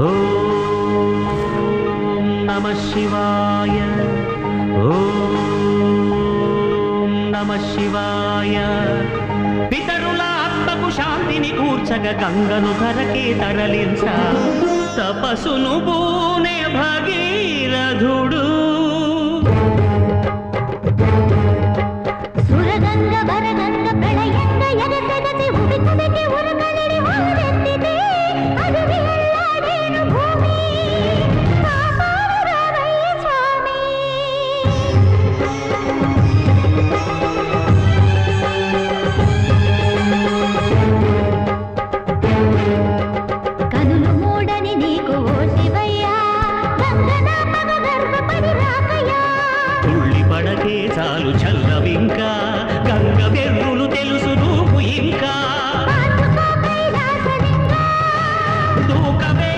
ఓం నమ శివాయ. ఓం నమ శివాయ. పితరుల ఆత్మకు శాంతిని కూర్చగ గంగను ధరకే తరలించ. తపసును పూనే భగీరథుడు. సురగంగ తుళ్ళి పడకే చాలు చల్లవింకా గంగ బెర్రులు తెలుసు నువ్వు ఇంకా. దూకమే